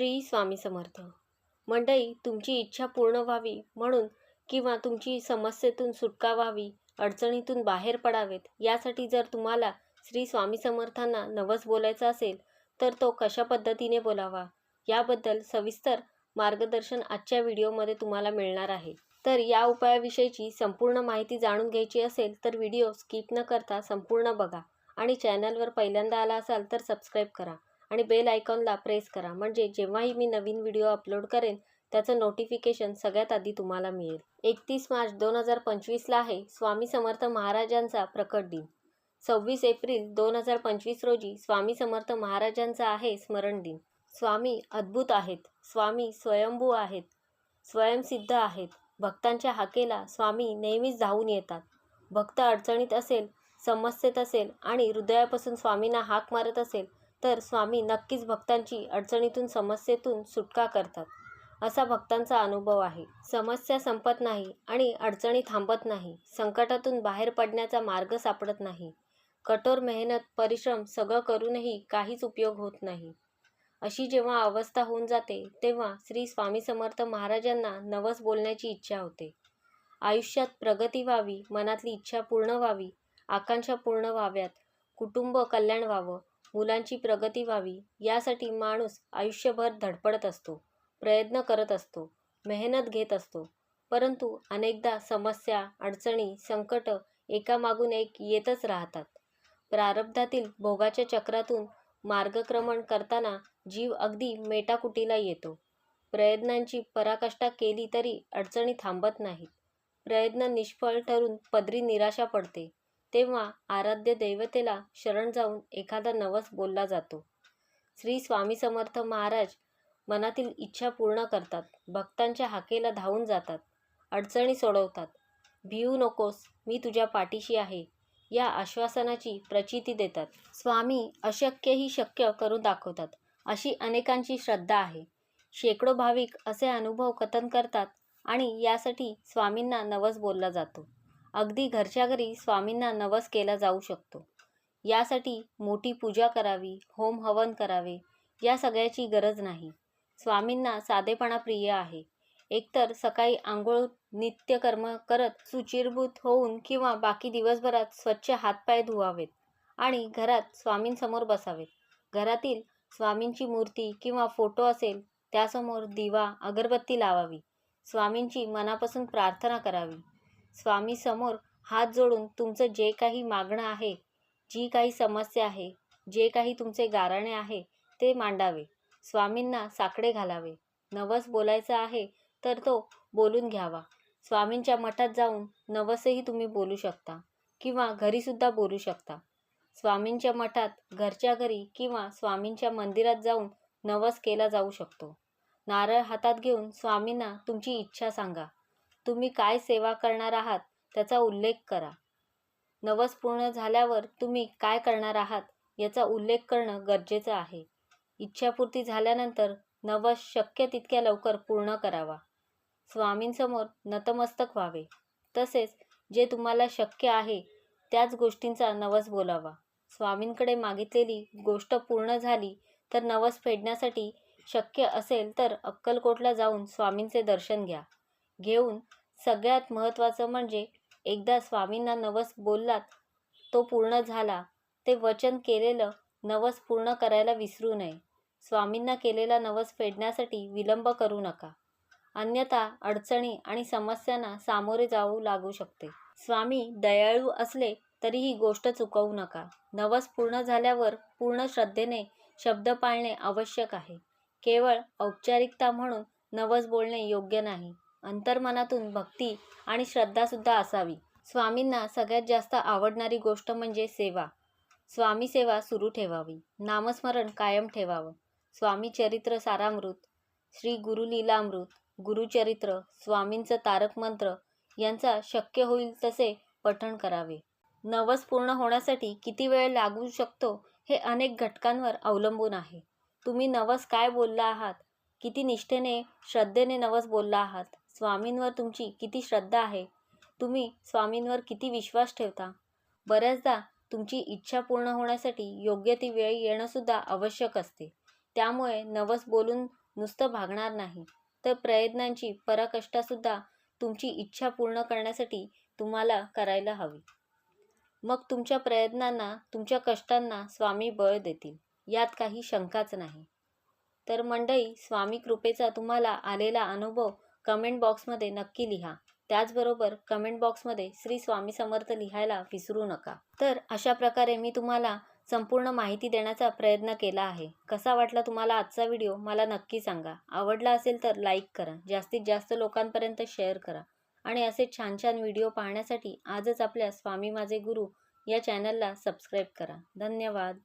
श्री स्वामी समर्थ. मंडई तुमची इच्छा पूर्ण व्हावी म्हणून किंवा तुमची समस्येतून सुटका व्हावी अडचणीतून बाहेर पडावेत यासाठी जर तुम्हाला श्री स्वामी समर्थांना नवस बोलायचा असेल तर तो कशा पद्धतीने बोलावा? याबद्दल सविस्तर मार्गदर्शन आजच्या व्हिडिओमध्ये तुम्हाला मिळणार आहे. तर या उपायाविषयीची संपूर्ण माहिती जाणून घ्यायची असेल तर व्हिडिओ स्किप न करता संपूर्ण बघा आणि चॅनलवर पहिल्यांदा आला असाल तर सबस्क्राईब करा. आणि बेल आयकॉनला प्रेस करा. म्हणजे जेव्हाही मी नवीन व्हिडिओ अपलोड करेन त्याचं नोटिफिकेशन सगळ्यात आधी तुम्हाला मिळेल. एकतीस मार्च दोन हजार पंचवीसला आहे स्वामी समर्थ महाराजांचा प्रकट दिन. सव्वीस एप्रिल दोन हजार पंचवीस रोजी स्वामी समर्थ महाराजांचा आहे स्मरण दिन. स्वामी अद्भुत आहेत. स्वामी स्वयंभू आहेत. स्वयंसिद्ध आहेत. भक्तांच्या हाकेला स्वामी नेहमीच धावून येतात. भक्त अडचणीत असेल समस्येत असेल आणि हृदयापासून स्वामींना हाक मारत असेल तर स्वामी नक्कीच भक्तांची अडचणीतून समस्येतून सुटका करतात. असा भक्तांचा अनुभव आहे. समस्या संपत नाही आणि अडचणी थांबत नाही. संकटातून बाहेर पडण्याचा मार्ग सापडत नाही. कठोर मेहनत परिश्रम सगळं करूनही काहीच उपयोग होत नाही. अशी जेव्हा अवस्था होऊन जाते तेव्हा श्री स्वामी समर्थ महाराजांना नवस बोलण्याची इच्छा होते. आयुष्यात प्रगती व्हावी मनातली इच्छा पूर्ण व्हावी आकांक्षा पूर्ण व्हाव्यात कुटुंब कल्याण व्हावं मुलांची प्रगती व्हावी यासाठी माणूस आयुष्यभर धडपडत असतो प्रयत्न करत असतो मेहनत घेत असतो. परंतु अनेकदा समस्या अडचणी संकट एकामागून एक येतच राहतात. प्रारब्धातील भोगाच्या चक्रातून मार्गक्रमण करताना जीव अगदी मेटाकुटीला येतो. प्रयत्नांची पराकाष्ठा केली तरी अडचणी थांबत नाहीत. प्रयत्न निष्फळ ठरून पदरी निराशा पडते. तेव्हा आराध्य दैवतेला शरण जाऊन एखादा नवस बोलला जातो. श्री स्वामी समर्थ महाराज मनातील इच्छा पूर्ण करतात. भक्तांच्या हाकेला धावून जातात. अडचणी सोडवतात. भिवू नकोस मी तुझ्या पाठीशी आहे. या आश्वासनाची प्रचिती देतात. स्वामी अशक्यही शक्य करून दाखवतात. अशी अनेकांची श्रद्धा आहे. शेकडो भाविक असे अनुभव कथन करतात आणि यासाठी स्वामींना नवस बोलला जातो. अगदी घरच्या घरी स्वामींना नवस केला जाऊ शकतो. यासाठी मोठी पूजा करावी होम हवन करावे या सगळ्याची गरज नाही. स्वामींना साधेपणा प्रिय आहे. एकतर सकाळी आंघोळ नित्यकर्म करत सुचिरभूत होऊन किंवा बाकी दिवसभरात स्वच्छ हातपाय धुवावेत आणि घरात स्वामींसमोर बसावेत. घरातील स्वामींची मूर्ती किंवा फोटो असेल त्यासमोर दिवा अगरबत्ती लावावी. स्वामींची मनापासून प्रार्थना करावी. स्वामीसमोर हात जोडून तुमचं जे काही मागणं आहे जी काही समस्या आहे जे काही तुमचे गाराणे आहे ते मांडावे. स्वामींना साकडे घालावे. नवस बोलायचा आहे तर तो बोलून घ्यावा. स्वामींच्या मठात जाऊन नवसही तुम्ही बोलू शकता किंवा घरीसुद्धा बोलू शकता. स्वामींच्या मठात घरच्या घरी किंवा स्वामींच्या मंदिरात जाऊन नवस केला जाऊ शकतो. नारळ हातात घेऊन स्वामींना तुमची इच्छा सांगा. तुम्ही काय सेवा करणार आहात त्याचा उल्लेख करा. नवस पूर्ण झाल्यावर तुम्ही काय करणार आहात याचा उल्लेख करणं गरजेचं आहे. इच्छापूर्ती झाल्यानंतर नवस शक्य तितक्या लवकर पूर्ण करावा. स्वामींसमोर नतमस्तक व्हावे. तसेच जे तुम्हाला शक्य आहे त्याच गोष्टींचा नवस बोलावा. स्वामींकडे मागितलेली गोष्ट पूर्ण झाली तर नवस फेडण्यासाठी शक्य असेल तर अक्कलकोटला जाऊन स्वामींचे दर्शन घ्या. घेऊन सगळ्यात महत्त्वाचं म्हणजे एकदा स्वामींना नवस बोललात तो पूर्ण झाला. ते वचन केलेलं नवस पूर्ण करायला विसरू नये. स्वामींना केलेला नवस फेडण्यासाठी विलंब करू नका. अन्यथा अडचणी आणि समस्यांना सामोरे जाऊ लागू शकते. स्वामी दयाळू असले तरी ही गोष्ट चुकवू नका. नवस पूर्ण झाल्यावर पूर्ण श्रद्धेने शब्द पाळणे आवश्यक आहे. केवळ औपचारिकता म्हणून नवस बोलणे योग्य नाही. अंतर्मनातून भक्ती आणि श्रद्धासुद्धा असावी. स्वामींना सगळ्यात जास्त आवडणारी गोष्ट म्हणजे सेवा. स्वामी सेवा सुरू ठेवावी. नामस्मरण कायम ठेवावं. स्वामी चरित्र सारामृत श्री गुरुलीलामृत गुरुचरित्र स्वामींचं तारक मंत्र यांचा शक्य होईल तसे पठण करावे. नवस पूर्ण होण्यासाठी किती वेळ लागू शकतो हे अनेक घटकांवर अवलंबून आहे. तुम्ही नवस काय बोलला आहात? किती निष्ठेने श्रद्धेने नवस बोलला आहात. स्वामींवर तुमची किती श्रद्धा आहे. तुम्ही स्वामींवर किती विश्वास ठेवता. बऱ्याचदा तुमची इच्छा पूर्ण होण्यासाठी योग्य ती वेळ येणंसुद्धा आवश्यक असते. त्यामुळे नवस बोलून नुसतं भागणार नाही. तर प्रयत्नांची पराकष्टासुद्धा तुमची इच्छा पूर्ण करण्यासाठी तुम्हाला करायला हवी. मग तुमच्या प्रयत्नांना तुमच्या कष्टांना स्वामी बळ देतील. यात काही शंकाच नाही. तर मंडई स्वामी कृपेचा तुम्हाला आलेला अनुभव कमेंट बॉक्समध्ये नक्की लिहा. त्याचबरोबर कमेंट बॉक्समध्ये श्री स्वामी समर्थ लिहायला विसरू नका. तर अशा प्रकारे मी तुम्हाला संपूर्ण माहिती देण्याचा प्रयत्न केला आहे. कसा वाटला तुम्हाला आजचा व्हिडिओ मला नक्की सांगा. आवडला असेल तर लाईक करा. जास्तीत जास्त लोकांपर्यंत शेअर करा. आणि असे छान छान व्हिडिओ पाहण्यासाठी आजच आपल्या स्वामी माझे गुरु या चॅनलला सबस्क्राईब करा. धन्यवाद.